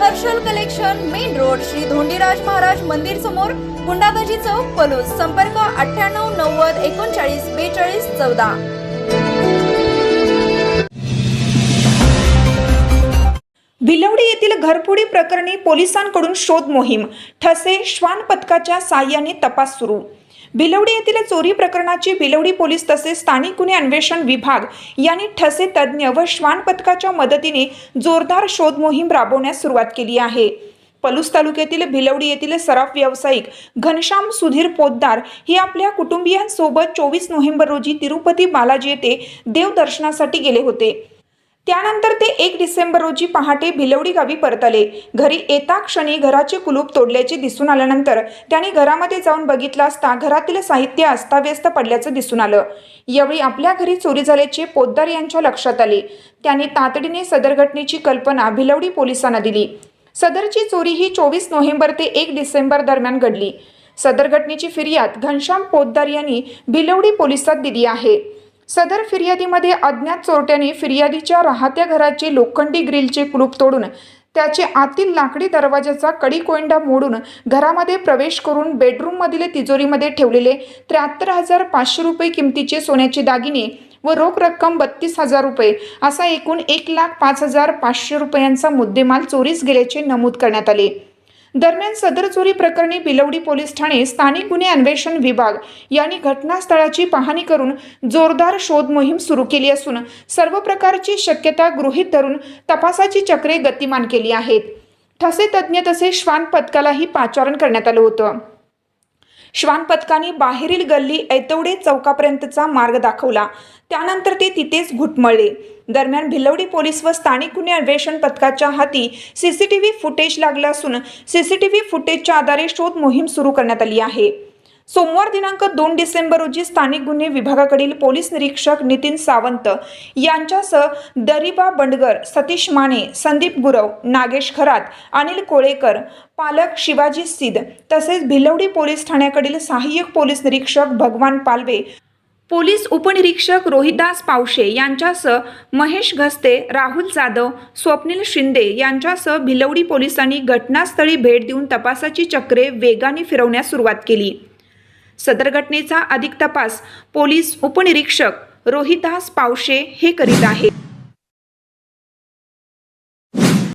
Harshal collection main road Shri Dhondiraj Maharaj मंदिर समोर गुंडाबाजी चौक पलूस. संपर्क अठ्ठ्याण्णव नव्वद एकोणचाळीस बेचाळीस चौदा. भिलवडी येथील घरफोडी प्रकरणी पोलिसांकडून शोध मोहीम. ठसे श्वान पथकाच्या साह्याने तपास सुरू. भिलवडी येथील चोरी प्रकरणाची भिलवडी पोलीस तसेच स्थानिक गुन्हे अन्वेषण विभाग यांनी ठसे तज्ज्ञ व श्वान पथकाच्या मदतीने जोरदार शोध मोहीम राबवण्यास सुरुवात केली आहे. पलूस तालुक्यातील भिलवडी येथील सराफ व्यावसायिक घनश्याम सुधीर पोद्दार हे आपल्या कुटुंबियांसोबत चोवीस नोव्हेंबर रोजी तिरुपती बालाजी येथे देवदर्शनासाठी गेले होते. त्यानंतर ते एक डिसेंबर रोजी पहाटे भिलवडी गावी परतले. घरी येता क्षणी घराचे कुलूप तोडल्याचे दिसून आल्यानंतर त्यांनी घरामध्ये जाऊन बघितलं असता घरातील साहित्य अस्ताव्यस्त पडल्याचं दिसून आलं. यावेळी आपल्या घरी चोरी झाल्याचे पोद्दार यांच्या लक्षात आले. त्यांनी तातडीने सदर घटनेची कल्पना भिलवडी पोलिसांना दिली. सदरची चोरी ही चोवीस नोव्हेंबर ते एक डिसेंबर दरम्यान घडली. सदर घटनेची फिर्याद घनश्याम पोद्दार यांनी भिलवडी पोलिसात दिली आहे. सदर फिर्यादीमध्ये अज्ञात चोरट्याने फिर्यादीच्या राहत्या घराचे लोखंडी ग्रिलचे कुलूप तोडून त्याचे आतील लाकडी दरवाजाचा कडी कोयंडा मोडून घरामध्ये प्रवेश करून बेडरूममधील तिजोरीमध्ये ठेवलेले त्र्याहत्तर हजार पाचशे रुपये किमतीचे सोन्याचे दागिने व रोख रक्कम बत्तीस हजार रुपये असा एकूण एक लाख पाच हजार पाचशे रुपयांचा मुद्देमाल चोरीस गेल्याचे नमूद करण्यात आले. दरम्यान सदर चोरी प्रकरणी बिलवडी पोलीस ठाणे स्थानिक गुन्हे अन्वेषण विभाग यांनी घटनास्थळाची पाहणी करून जोरदार शोध मोहीम सुरू केली असून सर्व प्रकारची शक्यता गृहीत धरून तपासाची चक्रे गतिमान केली आहेत. ठसे तज्ज्ञ तसे श्वान पथकालाही पाचारण करण्यात आलं होतं. श्वान पथकाने बाहेरील गल्ली ऐतवडे चौकापर्यंतचा मार्ग दाखवला. त्यानंतर ते तिथेच घुटमळले. दरम्यान भिलवडी पोलीस व स्थानिक गुन्हे अन्वेषण पथकाच्या हाती सीसीटीव्ही फुटेज लागलं असून सीसीटीव्ही फुटेजच्या आधारे शोध मोहीम सुरू करण्यात आली आहे. सोमवार दिनांक दोन डिसेंबर रोजी स्थानिक गुन्हे विभागाकडील पोलीस निरीक्षक नितीन सावंत यांच्यासह दरिबा बंडगर सतीश माने संदीप गुरव नागेश खरात अनिल कोळेकर पालक शिवाजी सिद तसेच भिलवडी पोलीस ठाण्याकडील सहाय्यक पोलीस निरीक्षक भगवान पालवे पोलीस उपनिरीक्षक रोहिदास पावशे यांच्यासह महेश घस्ते राहुल जाधव स्वप्नील शिंदे यांच्यासह भिलवडी पोलिसांनी घटनास्थळी भेट देऊन तपासाची चक्रे वेगाने फिरवण्यास सुरुवात केली. सदर घटनेचा अधिक तपास पोलीस उपनिरीक्षक रोहिदास पावशे हे करीत आहेत.